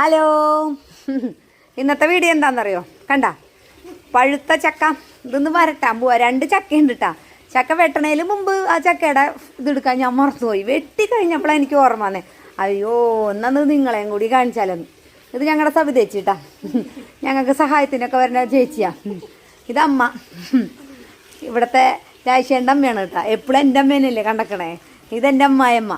Hello. ഇന്നത്തെ video എന്താണെന്നറിയോ കണ്ട? പഴുത്ത ചക്ക. ഇതൊന്ന് വരട്ടാൻ പോവാ. രണ്ട് ചക്കയുണ്ട് കേട്ടാ ചക്ക വെട്ടണേലും മുമ്പ് ആ ചക്കയുടെ ഇതെടുക്കാൻ ഞാൻ മറന്നുപോയി. വെട്ടി കഴിഞ്ഞപ്പോഴാണ് എനിക്ക് ഓർമ്മ വന്നേ. അയ്യോ എന്നത് നിങ്ങളെയും കൂടി കാണിച്ചാലെന്ന്. ഇത് ഞങ്ങളുടെ സഭ ചേച്ചിട്ടാ. ഞങ്ങൾക്ക് സഹായത്തിനൊക്കെ വരുന്ന ചേച്ചിയാ. ഇതമ്മ. ഇവിടുത്തെ രാശേന്റെ അമ്മയാണ് കേട്ടോ. എപ്പോഴും എന്റെ അമ്മേനല്ലേ കണ്ടക്കണേ. ഇതെന്റെ അമ്മായിയമ്മ.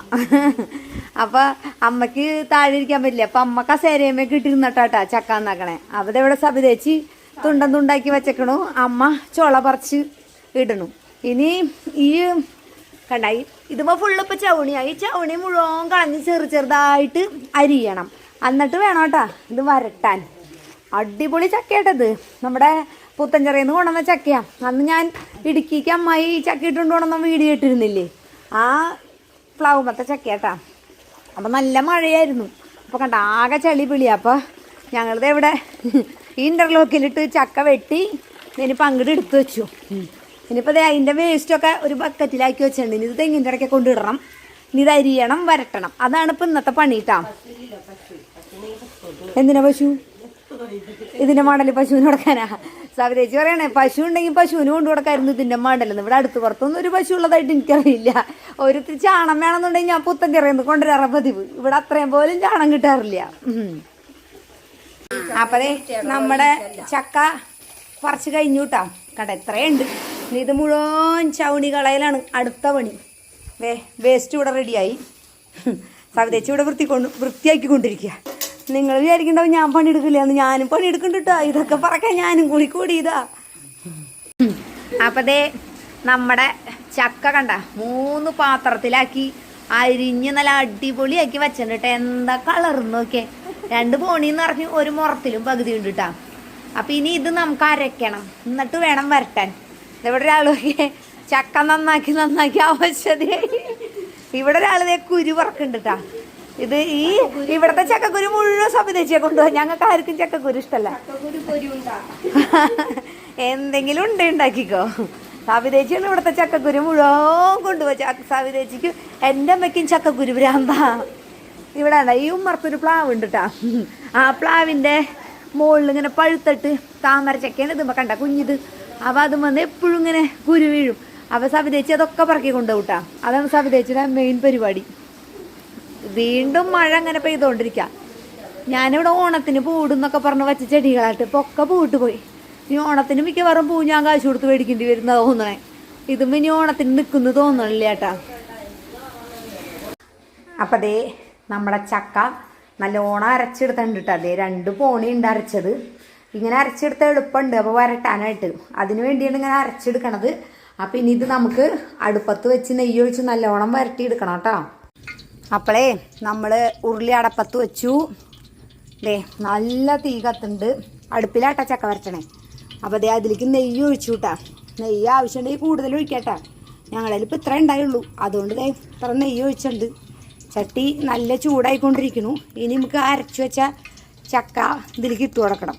അപ്പോൾ അമ്മയ്ക്ക് താഴെ ഇരിക്കാൻ പറ്റില്ല. അപ്പം അമ്മ കസേരയമ്മ കിട്ടിയിരുന്നിട്ടാട്ടാ ചക്ക എന്നാക്കണേ അവിടെ ഇവിടെ സബിതേച്ചി തുണ്ടം തുണ്ടാക്കി വെച്ചേക്കണു. അമ്മ ചോള പറിച്ച് ഇടണു. ഇനി ഈ കണ്ടായി ഇതിപ്പോൾ ഫുള്ള് ഇപ്പോൾ ചവണിയായി ചവണി മുഴുവൻ കളഞ്ഞ് ചെറു ചെറുതായിട്ട് അരിയണം. എന്നിട്ട് വേണം കേട്ടാ ഇത് വരട്ടാൻ. അടിപൊളി ചക്കയാട്ടത് നമ്മുടെ പുത്തഞ്ചെറിയിൽ നിന്ന് കൊണ്ടുവന്ന ചക്കയാ. അന്ന് ഞാൻ ഇടുക്കിക്ക് അമ്മായി ചക്ക ഇട്ടുകൊണ്ട് കൊണ്ടുവന്ന വീഡിയോ ഇട്ടിരുന്നില്ലേ? ആ പ്ലാവുമത്തെ ചക്കയാട്ടാ. അപ്പം നല്ല മഴയായിരുന്നു. അപ്പോൾ കണ്ട ആകെ ചളി പിളി അപ്പോൾ ഞങ്ങളിത് എവിടെ ഇന്റർലോക്കിലിട്ട് ചക്ക വെട്ടി ഇനി പങ്കിട് എടുത്തു വെച്ചു. ഇനിയിപ്പോൾ അതിന്റെ വേസ്റ്റൊക്കെ ഒരു ബക്കറ്റിലാക്കി വെച്ചിട്ടുണ്ട്. ഇനി ഇത് തെങ്ങിന്റെ ഇടയ്ക്ക് കൊണ്ടിടണം ഇനി ഇത് അരിയണം വരട്ടണം. അതാണ് ഇപ്പം ഇന്നത്തെ പണിയിട്ടാ എന്തിനാ പശു? ഇതിന്റെ മടൽ പശുവിന് കൊടുക്കാനാ? സവിതേച്ചി പറയണേ പശു ഉണ്ടെങ്കിൽ പശുവിന് കൊണ്ടു കൊടുക്കായിരുന്നു ഇതിന്റെ മടലെന്ന് ഇവിടെ അടുത്ത് പുറത്തൊന്നും ഒരു പശു ഉള്ളതായിട്ട് എനിക്കറിയില്ല. ഒരുത്തിരി ചാണം വേണമെന്നുണ്ടെങ്കിൽ ഞാൻ പുത്തൻ ചെറിയെന്ന് കൊണ്ടുവരാറ പതിവ്. ഇവിടെ അത്രയും പോലും ചാണം കിട്ടാറില്ല. അപ്പതേ നമ്മുടെ ചക്ക പറിച്ച് കഴിഞ്ഞു കേട്ടോ കട എത്രയുണ്ട് ഇത് മുഴുവൻ ചവണി കളയലാണ് അടുത്ത പണി. വേ വേസ്റ്റ് ഇവിടെ റെഡിയായി സവിതേച്ചി ഇവിടെ വൃത്തി കൊണ്ട് വൃത്തിയാക്കി കൊണ്ടിരിക്കുക നിങ്ങൾ വിചാരിക്കണ്ടാവും ഞാൻ പണിയെടുക്കില്ല എന്ന്. ഞാനും പണിയെടുക്കുന്നുണ്ട് കേട്ടോ ഇതൊക്കെ പറക്കാൻ ഞാനും കൂടി കൂടി ഇതാ. അപ്പതേ നമ്മുടെ ചക്ക കണ്ട മൂന്ന് പാത്രത്തിലാക്കി അരിഞ്ഞ് നല്ല അടിപൊളിയാക്കി വെച്ചിട്ടുണ്ട്. കേട്ടോ എന്താ കളർ നോക്കിയേ. രണ്ട് പോണിന്ന് പറഞ്ഞ് ഒരു മുറത്തിലും പകുതി ഉണ്ട് അപ്പൊ ഇനി ഇത് നമുക്ക് അരയ്ക്കണം. എന്നിട്ട് വേണം വരട്ടാൻ. ഇവിടെ ഒരാൾ നോക്കിയേ ചക്ക നന്നാക്കി നന്നാക്കി ആവശ്യതയായി ഇവിടെ ഒരാളിതേ കുരു പറക്കുന്നുണ്ട് ഇത് ഈ ഇവിടത്തെ ചക്കക്കുരു മുഴുവൻ സമിതിച്ചെ കൊണ്ടുപോകാം ഞങ്ങൾക്ക് ആർക്കും ചക്കക്കുരു ഇഷ്ടല്ല. എന്തെങ്കിലും ഉണ്ട് ഉണ്ടാക്കിക്കോ. സവിതേച്ചിയാണ് ഇവിടുത്തെ ചക്കക്കുരു മുഴുവൻ കൊണ്ടുപോയി. സവിതേച്ചിക്ക് എന്റെ അമ്മയ്ക്കും ചക്കക്കുരു ഭ്രാന്താ. ഇവിടെ ഉണ്ട് ഈ ഉമ്മർത്തൊരു പ്ലാവ് ഉണ്ട് കേട്ടാ ആ പ്ലാവിന്റെ മുകളിൽ ഇങ്ങനെ പഴുത്തിട്ട് താമര ചക്കേനെ ഇതുമ്പോൾ കണ്ട കുഞ്ഞിത്. അപ്പം അത് വന്ന് എപ്പോഴും ഇങ്ങനെ കുരു വീഴും. അപ്പം സവിതേച്ചി അതൊക്കെ പറക്കി കൊണ്ടുപോകും കേട്ടാ അതാണ് സവിതേച്ചിയുടെ മെയിൻ പരിപാടി. വീണ്ടും മഴ അങ്ങനെ പെയ്തുകൊണ്ടിരിക്കുക ഞാനിവിടെ ഓണത്തിന് പൂടുന്നൊക്കെ പറഞ്ഞ് വച്ച ചെടികളായിട്ട് ഇപ്പോൾ ഒക്കെ പൂട്ട് പോയി. ഇനി ഓണത്തിന് മിക്കവാറും പൂ ഞാൻ കാശ് കൊടുത്ത് മേടിക്കേണ്ടി വരുന്ന തോന്നണേ. ഇതും ഇനി ഓണത്തിന് നിൽക്കുന്നു തോന്നണില്ല ഏട്ടാ അപ്പം ദേ നമ്മുടെ ചക്ക നല്ലോണം അരച്ചെടുത്തിട്ടുണ്ട് കേട്ടോ അതേ രണ്ട് പോണി ഉണ്ട് അരച്ചത്. ഇങ്ങനെ അരച്ചെടുത്ത എളുപ്പമുണ്ട്. അപ്പോൾ വരട്ടാനായിട്ട്. അതിനു വേണ്ടിയാണ് ഇങ്ങനെ അരച്ചെടുക്കണത്. അപ്പം ഇനി ഇത് നമുക്ക് അടുപ്പത്ത് വെച്ച് നെയ്യൊഴിച്ച് നല്ലോണം വരട്ടിയെടുക്കണം കേട്ടോ അപ്പോളേ നമ്മൾ ഉരുളി അടപ്പത്ത് വെച്ചു. ദേ നല്ല തീ കത്തുണ്ട് അടുപ്പിലാട്ട ചക്ക വരട്ടണേ. അപ്പോൾ ദേ അതിലേക്ക് നെയ്യ് ഒഴിച്ചു കൂട്ടാ നെയ്യ് ആവശ്യമുണ്ടെങ്കിൽ കൂടുതൽ ഒഴിക്കട്ടെ. ഞങ്ങളിൽ ഇപ്പം ഇത്ര ഉണ്ടായുള്ളൂ. അതുകൊണ്ട് ദേ ഇത്ര നെയ്യ് ഒഴിച്ചിട്ടുണ്ട്. ചട്ടി നല്ല ചൂടായിക്കൊണ്ടിരിക്കുന്നു. ഇനി നമുക്ക് അരച്ചു വെച്ച ചക്ക ഇതിലേക്ക് ഇട്ട് കൊടുക്കണം.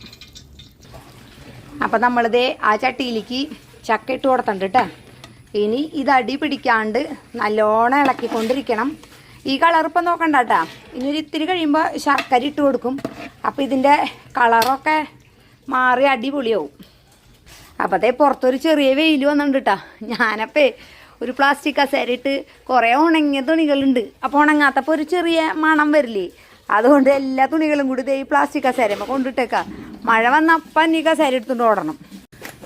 അപ്പം നമ്മളിതേ ആ ചട്ടിയിലേക്ക് ചക്ക ഇട്ട് കൊടുത്തിട്ടുണ്ട് കേട്ടോ. ഇനി ഇത് അടി പിടിക്കാണ്ട് നല്ലോണം ഇളക്കിക്കൊണ്ടിരിക്കണം. ഈ കളർ ഇപ്പം നോക്കണ്ട കേട്ടാ ഒരു ഇത്തിരി കഴിയുമ്പോൾ ശർക്കര ഇട്ട് കൊടുക്കും. അപ്പോൾ ഇതിന്റെ കളറൊക്കെ മാറി അടിപൊളിയാവും. അപ്പോൾ അതേ പുറത്തൊരു ചെറിയ വെയിൽ വന്നിട്ടുണ്ട്. കേട്ടോ ഞാനപ്പേ ഒരു പ്ലാസ്റ്റിക് കസേരയിട്ട് കുറേ ഉണങ്ങിയ തുണികളുണ്ട്. അപ്പോൾ ഉണങ്ങാത്തപ്പോൾ ഒരു ചെറിയ മണം വരില്ലേ? അതുകൊണ്ട് എല്ലാ തുണികളും കൂടി ഈ പ്ലാസ്റ്റിക് കസേരമ്മ കൊണ്ടിട്ടേക്കാം. മഴ വന്നപ്പം ഈ കസേര എടുത്തുകൊണ്ട് ഓടണം.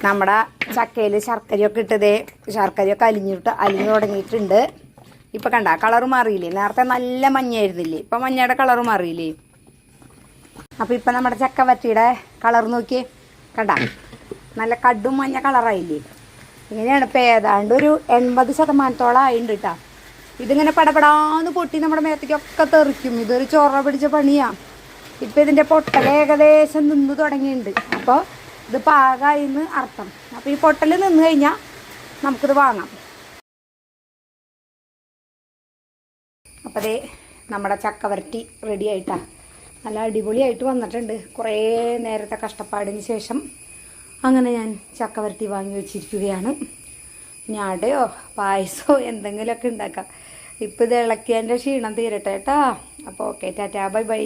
നമ്മുടെ ചക്കയിൽ ശർക്കരയൊക്കെ ഇട്ടതേ ശർക്കരയൊക്കെ അലിഞ്ഞിട്ട് അലിഞ്ഞു തുടങ്ങിയിട്ടുണ്ട്. ഇപ്പം കണ്ട കളർ മാറിയില്ലേ? നേരത്തെ നല്ല മഞ്ഞയായിരുന്നില്ലേ? ഇപ്പം മഞ്ഞയുടെ കളർ മാറിയില്ലേ? അപ്പം ഇപ്പം നമ്മുടെ ചക്കവറ്റിയുടെ കളർ നോക്കിയേ കണ്ട? നല്ല കടും മഞ്ഞ കളറായില്ലേ? ഇങ്ങനെയാണ് ഇപ്പം ഏതാണ്ട് ഒരു എൺപത് ശതമാനത്തോളം ആയിട്ടുണ്ട് കേട്ടോ ഇതിങ്ങനെ പടപടാന്ന് പൊട്ടി നമ്മുടെ മേത്തേക്കൊക്കെ തെറിക്കും. ഇതൊരു ചോറ പിടിച്ച പണിയാ. ഇപ്പം ഇതിന്റെ പൊട്ടൽ ഏകദേശം നിന്ന് തുടങ്ങിയിട്ടുണ്ട് അപ്പോൾ ഇത് പാകമായി എന്ന് അർത്ഥം. അപ്പോൾ ഈ പൊട്ടൽ നിന്ന് കഴിഞ്ഞാൽ നമുക്കിത് വാങ്ങാം. അപ്പോൾ അതേ നമ്മുടെ ചക്കവരട്ടി റെഡി ആയിട്ടാണ് നല്ല അടിപൊളിയായിട്ട് വന്നിട്ടുണ്ട്. കുറേ നേരത്തെ കഷ്ടപ്പാടിന് ശേഷം അങ്ങനെ ഞാൻ ചക്കവരട്ടി വാങ്ങി വെച്ചിരിക്കുകയാണ്. ഇനി അടയോ പായസമോ എന്തെങ്കിലുമൊക്കെ ഉണ്ടാക്കാം. ഇപ്പോൾ ഇത് ഇളക്കിയതിന്റെ ക്ഷീണം തീരട്ടെ കേട്ടോ. അപ്പോൾ ഓക്കെ ടാറ്റാ ബൈ ബൈ.